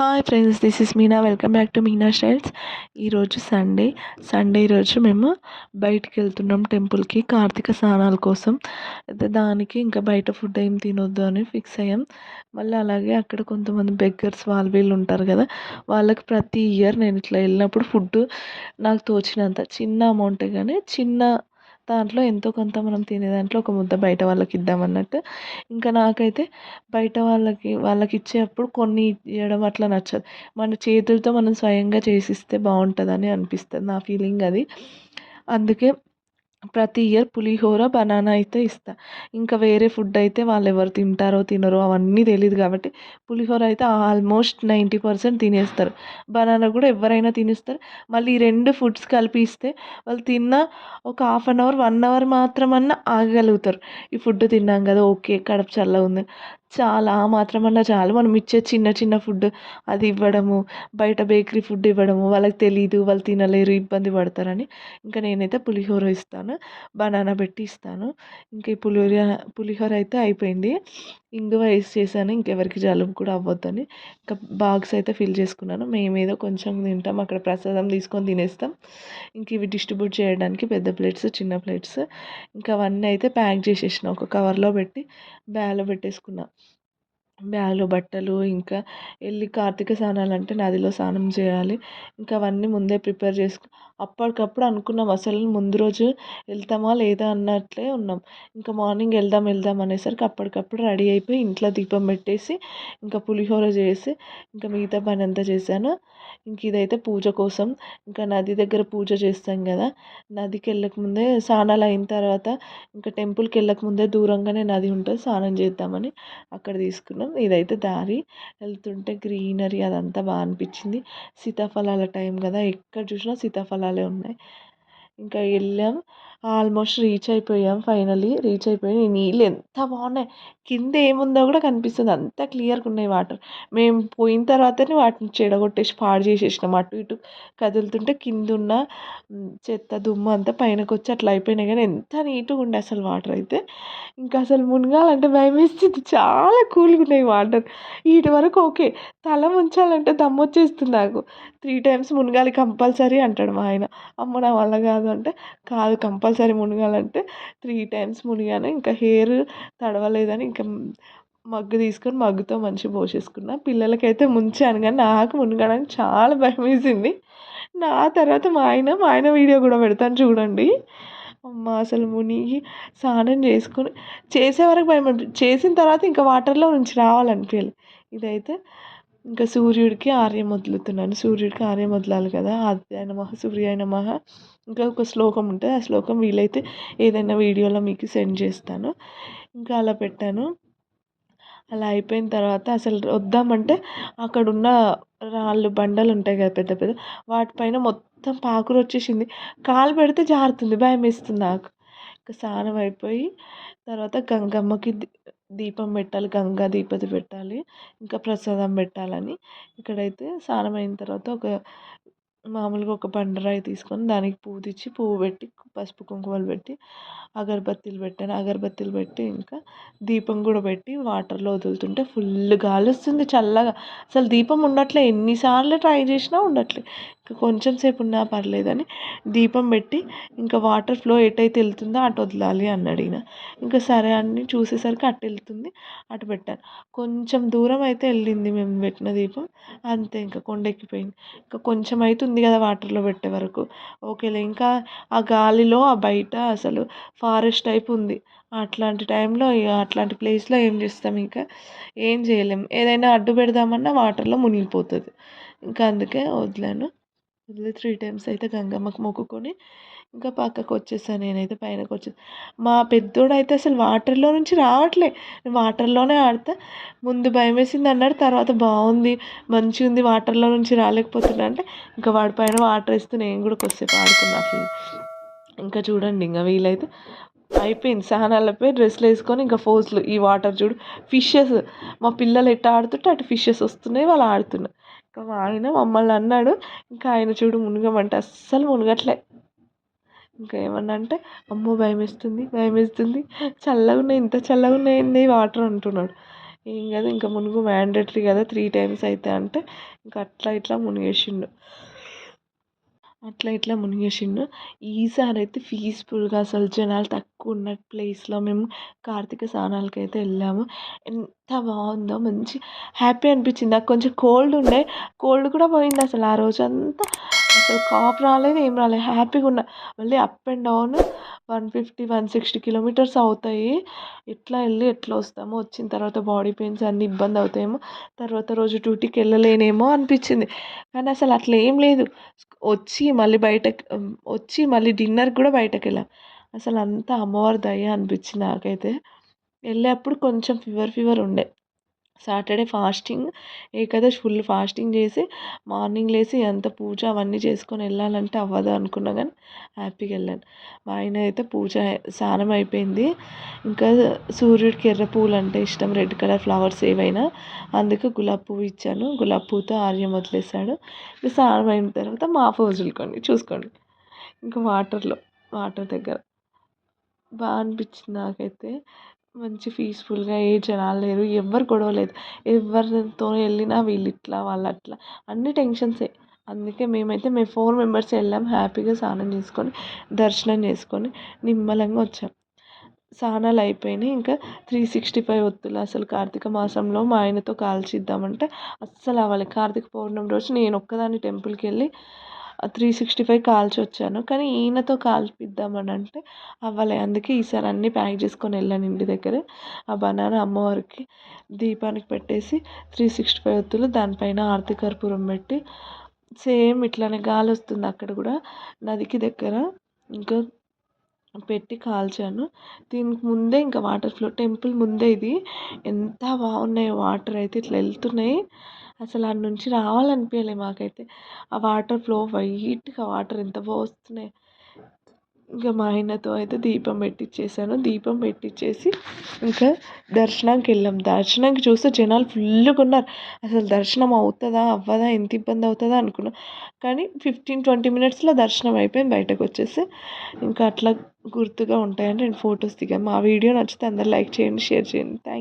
Hi friends this is Meena welcome back to Meena styles ఈరోజు Sunday Sunday రోజు మేము బయటికి వెళ్తున్నాం టెంపుల్కి కార్తీక స్నానాల కోసం. అయితే దానికి ఇంకా బయట ఫుడ్ ఏం తినొద్దు అని ఫిక్స్ అయ్యాం. మళ్ళీ అలాగే అక్కడ కొంతమంది బెగ్గర్స్ వాళ్ళు వీళ్ళు ఉంటారు కదా వాళ్ళకి ప్రతి ఇయర్ నేను ఇట్లా వెళ్ళినప్పుడు ఫుడ్ నాకు తోచినంత చిన్న అమౌంటే కానీ చిన్న దాంట్లో ఎంతో కొంత మనం తినే దాంట్లో ఒక ముద్ద బయట వాళ్ళకి ఇద్దాం అన్నట్టు. ఇంకా నాకైతే బయట వాళ్ళకి వాళ్ళకి ఇచ్చేటప్పుడు కొన్ని ఇవ్వడం అట్లా నచ్చదు. మన చేతులతో మనం స్వయంగా చేసిస్తే బాగుంటుందని అనిపిస్తుంది నా ఫీలింగ్ అది. అందుకే ప్రతి ఇయర్ పులిహోర బనానా అయితే ఇస్తా. ఇంకా వేరే ఫుడ్ అయితే వాళ్ళు ఎవరు తింటారో తినరో అవన్నీ తెలియదు కాబట్టి పులిహోర అయితే ఆల్మోస్ట్ నైంటీ పర్సెంట్ తినేస్తారు. బనానా కూడా ఎవరైనా తినేస్తారు. మళ్ళీ ఈ రెండు ఫుడ్స్ కలిపి ఇస్తే వాళ్ళు తిన్న ఒక half an hour one hour మాత్రమన్నా ఆగగలుగుతారు. ఈ ఫుడ్ తిన్నాం కదా ఓకే కడుపు చల్లగా ఉంది. చాలా ఆ మాత్రమన్నా చాలు. మనం ఇచ్చే చిన్న చిన్న ఫుడ్ అది ఇవ్వడము బయట బేకరీ ఫుడ్ ఇవ్వడము వాళ్ళకి తెలీదు వాళ్ళు తినలేరు ఇబ్బంది పడతారని ఇంకా నేనైతే పులిహోర ఇస్తాను బనానా పెట్టి ఇస్తాను. ఇంకా ఈ పులిహోర పులిహోర అయితే అయిపోయింది. ఇంగువ వేసి చేశాను ఇంకెవరికి జలుబు కూడా అవ్వద్దని. ఇంకా బాక్స్ అయితే ఫిల్ చేసుకున్నాను. మేము ఏదో కొంచెం తింటాం అక్కడ ప్రసాదం తీసుకొని తినేస్తాం. ఇంక ఇవి డిస్ట్రిబ్యూట్ చేయడానికి పెద్ద ప్లేట్స్ చిన్న ప్లేట్స్. ఇంకా అవన్నీ అయితే ప్యాక్ చేసేసిన ఒక కవర్లో పెట్టి బ్యాగ్లో పెట్టేసుకున్నా. బ్యాగులు బట్టలు ఇంకా వెళ్ళి కార్తీక స్నానాలు అంటే నదిలో స్నానం చేయాలి. ఇంకా అవన్నీ ముందే ప్రిపేర్ చేసుకు అప్పటికప్పుడు అనుకున్నాం అసలు ముందు రోజు వెళ్తామా లేదా అన్నట్లే ఉన్నాం. ఇంకా మార్నింగ్ వెళ్దాం వెళ్దాం అనేసరికి అప్పటికప్పుడు రెడీ అయిపోయి ఇంట్లో దీపం పెట్టేసి ఇంకా పులిహోర చేసి ఇంకా మిగతా పని అంతా చేశాను. ఇంక ఇదైతే పూజ కోసం. ఇంకా నది దగ్గర పూజ చేస్తాం కదా నదికి వెళ్ళకముందే స్నానాలు అయిన తర్వాత ఇంకా టెంపుల్కి వెళ్ళకముందే దూరంగానే నది ఉంటుంది స్నానం చేద్దామని అక్కడ తీసుకున్నాం. ఇదైతే దారి వెళ్తుంటే గ్రీనరీ అదంతా బాగా అనిపించింది సీతాఫలాల టైం కదా ఎక్కడ చూసినా సీతాఫలాలే ఉన్నాయి. ఇంకా వెళ్ళాం ఆల్మోస్ట్ రీచ్ అయిపోయాం ఫైనలీ రీచ్ అయిపోయి నీళ్ళు ఎంత బాగున్నాయి. కింద ఏముందో కూడా కనిపిస్తుంది. అంత క్లియర్గా ఉన్నాయి వాటర్. మేము పోయిన తర్వాతనే వాటిని చెడగొట్టేసి పాడు చేసేసినాం. అటు ఇటు కదులుతుంటే కింద ఉన్న చెత్త దుమ్ము అంతా పైనకు వచ్చి అట్లా అయిపోయినాయి. కానీ ఎంత నీట్గా ఉండే అసలు వాటర్ అయితే. ఇంకా అసలు మునగాలంటే భయం వేస్తుంది. చాలా కూల్గా ఉన్నాయి వాటర్. వీటి వరకు ఓకే. తల ముంచాలంటే దమ్ము వచ్చేస్తుంది నాకు. త్రీ టైమ్స్ మునగాలి కంపల్సరీ అంటాడు మా ఆయన. అమ్మ నా వల్ల కాదు అంటే కాదు కంపల్సరీ మునగాలంటే త్రీ టైమ్స్ మునిగాను. ఇంకా హెయిర్ తడవలేదని ఇంకా మగ్గు తీసుకొని మగ్గుతో మంచిగా పోసేసుకున్నా. పిల్లలకైతే ముంచాను కానీ నాకు మునగడానికి చాలా భయం వేసింది. నా తర్వాత మా ఆయన మా ఆయన వీడియో కూడా పెడతాను చూడండి. అమ్మ అసలు మునిగి స్నానం చేసుకొని చేసే వరకు భయం చేసిన తర్వాత ఇంకా వాటర్లో నుంచి రావాలనిపించాలి ఇదైతే ఇంకా సూర్యుడికి ఆర్యం వదులుతున్నాను. సూర్యుడికి ఆర్యం వదలాలి కదా. ఆదిత్యాయ నమః సూర్యాయ నమః. ఇంకా ఒక శ్లోకం ఉంటుంది. ఆ శ్లోకం వీలైతే ఏదైనా వీడియోలో మీకు సెండ్ చేస్తాను. ఇంకా అలా పెట్టాను. అలా అయిపోయిన తర్వాత అసలు వద్దామంటే అక్కడ ఉన్న రాళ్ళు బండలు ఉంటాయి కదా పెద్ద పెద్ద వాటిపైన మొత్తం పాకురు వచ్చేసింది. కాలు పెడితే జారుతుంది. భయం వేస్తుంది నాకు. ఇంకా స్నానం అయిపోయి తర్వాత గంగమ్మకి దీపం పెట్టాలి గంగా దీపతి పెట్టాలి ఇంకా ప్రసాదం పెట్టాలని. ఇక్కడైతే స్నానం అయిన తర్వాత ఒక మామూలుగా ఒక బండరాయి తీసుకొని దానికి పువ్వు తెచ్చి పువ్వు పెట్టి పసుపు కుంకుమలు పెట్టి అగరబత్తీలు పెట్టాను. అగరబత్తీలు పెట్టి ఇంకా దీపం కూడా పెట్టి వాటర్లో వదులుతుంటే ఫుల్ గాలి వస్తుంది చల్లగా. అసలు దీపం ఉండట్లే ఎన్నిసార్లు ట్రై చేసినా ఉండట్లే. ఇంకా కొంచెం సేపు ఉన్నా పర్లేదని దీపం పెట్టి ఇంకా వాటర్ ఫ్లో ఎటైతే వెళ్తుందో అటు వదలాలి అన్నాడు ఈయన ఇంకా సరే అని చూసేసరికి అటు వెళ్తుంది అటు పెట్టాను. కొంచెం దూరం అయితే వెళ్ళింది మేము పెట్టిన దీపం. అంతే ఇంకా కొండెక్కిపోయింది ఇంకా కొంచెం అయితే ఉంది కదా వాటర్లో పెట్టే వరకు. ఓకేలే ఇంకా ఆ గాలిలో ఆ బయట అసలు ఫారెస్ట్ టైప్ ఉంది. అట్లాంటి టైంలో ఇక అట్లాంటి ప్లేస్లో ఏం చేస్తాం ఇంకా? ఏం చేయలేం. ఏదైనా అడ్డు పెడదామన్నా వాటర్లో మునిగిపోతుంది. ఇంకా అందుకే వదిలాను. వదిలి త్రీ టైమ్స్ అయితే గంగమ్మకు మొక్కుకొని ఇంకా పక్కకు వచ్చేసాను నేనైతే పైనకి వచ్చి మా పెద్దోడు అయితే అసలు వాటర్లో నుంచి రావట్లే. వాటర్లోనే ఆడతా. ముందు భయం వేసింది అన్నాడు తర్వాత బాగుంది మంచిగా ఉంది వాటర్లో నుంచి రాలేకపోతున్నా అంటే ఇంకా వాడి పైన వాటర్ వేస్తూ నేను కూడా కొద్దిసేపు ఆడుకున్నా ఇంకా చూడండి ఇంకా వీలైతే అయిపోయింది. సహనాలపై డ్రెస్సులు వేసుకొని ఇంకా ఫోర్స్లు ఈ వాటర్ చూడు ఫిషెస్. మా పిల్లలు ఎట్లా ఆడుతుంటే అటు ఫిషెస్ వస్తున్నాయి వాళ్ళు ఆడుతున్నారు. ఇంకా మా ఆయన మమ్మల్ని అన్నాడు ఇంకా ఆయన చూడు మునగమంటే అస్సలు మునగట్లే. ఇంకా ఏమన్నా అంటే అమ్మో భయమేస్తుంది భయమేస్తుంది చల్లగా ఉన్నాయి ఇంత చల్లగా ఉన్నాయండి వాటర్ అంటున్నాడు. ఏం కాదు ఇంకా మునుగు మ్యాండేటరీ కదా త్రీ టైమ్స్ అయితే అంటే ఇంకా అట్లా ఇట్లా మునిగేసిండు. అట్లా ఇట్లా మునిగేసిండు. ఈసారి అయితే పీస్ఫుల్గా అసలు జనాలు తక్కువ ఉన్న ప్లేస్లో మేము కార్తీక స్నానాలకి అయితే వెళ్ళాము. ఎంత బాగుందో మంచి హ్యాపీ అనిపించింది. నాకు కొంచెం కోల్డ్ ఉండే కోల్డ్ కూడా పోయింది అసలు ఆ రోజంతా. అసలు కాఫ్ రాలేదు ఏం రాలేదు. హ్యాపీగా ఉన్నా. మళ్ళీ up and down one fifty one sixty kilometres అవుతాయి. ఎట్లా వెళ్ళి ఎట్లా వస్తామో వచ్చిన తర్వాత బాడీ పెయిన్స్ అన్నీ ఇబ్బంది అవుతాయేమో తర్వాత రోజు డ్యూటీకి వెళ్ళలేనేమో అనిపించింది. కానీ అసలు అట్లా ఏం లేదు. వచ్చి మళ్ళీ బయటకు వచ్చి మళ్ళీ డిన్నర్కి కూడా బయటకు వెళ్ళాం. అసలు అంతా అమ్మవారి దయ అనిపించింది నాకైతే. వెళ్ళేప్పుడు కొంచెం ఫీవర్ ఫీవర్ ఉండే. Saturday fasting Ekadashi full fasting చేసి మార్నింగ్ లేచి అంత పూజ అవన్నీ చేసుకొని వెళ్ళాలంటే అవ్వదు అనుకున్నా కానీ హ్యాపీగా వెళ్ళాను. మా ఆయన అయితే పూజ స్నానం అయిపోయింది. ఇంకా సూర్యుడికి ఎర్ర పూలు అంటే ఇష్టం రెడ్ కలర్ ఫ్లవర్స్ ఏవైనా. అందుకే గులాబీ పువ్వు ఇచ్చాను. గులాబీ పువ్వుతో ఆర్యం వదిలేసాడు ఇంకా స్నానం అయిన తర్వాత మా వదులుకోండి చూసుకోండి. ఇంకా వాటర్లో వాటర్ దగ్గర. బాగా అనిపించింది నాకైతే. మంచి పీస్ఫుల్గా ఏ జనాలు లేరు ఎవ్వరు గొడవ లేదు. ఎవరితో వెళ్ళినా వీళ్ళు ఇట్లా వాళ్ళు అట్లా. అన్ని టెన్షన్సే. అందుకే మేమైతే మేము ఫోర్ మెంబర్స్ వెళ్ళాం హ్యాపీగా స్నానం చేసుకొని దర్శనం చేసుకొని నిమ్మలంగా వచ్చాం. స్నానాలు అయిపోయినాయి. ఇంకా త్రీ సిక్స్టీ ఫైవ్ ఒత్తులు అసలు కార్తీక మాసంలో మా ఆయనతో కాల్చిద్దామంటే అస్సలు అవ్వాలి కార్తీక పౌర్ణమి రోజు నేను ఒక్కదాన్ని టెంపుల్కి వెళ్ళి త్రీ సిక్స్టీ ఫైవ్ కాల్చి వచ్చాను కానీ ఈయనతో కాల్పిద్దామని అంటే అవ్వలే. అందుకే ఈసారి అన్నీ ప్యాక్ చేసుకొని వెళ్ళాను ఇంటి దగ్గర. ఆ బనానా అమ్మవారికి దీపానికి పెట్టేసి త్రీ సిక్స్టీ ఫైవ్ ఒత్తులు దానిపైన ఆర్తి కర్పూరం పెట్టి సేమ్ ఇట్లానే గాలి వస్తుంది అక్కడ కూడా నదికి దగ్గర. ఇంకా పెట్టి కాల్చాను. దీనికి ముందే ఇంకా వాటర్ ఫ్లో టెంపుల్ ముందే ఇది. ఎంత బాగున్నాయో వాటర్ అయితే ఇట్లా వెళ్తున్నాయి. అసలు ఆడ నుంచి రావాలనిపించలే మాకైతే. ఆ వాటర్ ఫ్లో వైట్గా వాటర్ ఎంత బాగా వస్తున్నాయి. ఇంకా మా ఆయనతో అయితే దీపం పెట్టించేసాను దీపం పెట్టించేసి ఇంకా దర్శనానికి వెళ్ళాం. దర్శనానికి చూస్తే జనాలు ఫుల్గా ఉన్నారు. అసలు దర్శనం అవుతుందా అవ్వదా ఎంత ఇబ్బంది అవుతుందా అనుకున్నాం. కానీ ఫిఫ్టీన్ ట్వంటీ మినిట్స్లో దర్శనం అయిపోయింది బయటకు వచ్చేసి ఇంకా అట్లా గుర్తుగా ఉంటాయని నేను ఫొటోస్ దిగాను. మా వీడియో నచ్చితే అందరు లైక్ చేయండి షేర్ చేయండి. థ్యాంక్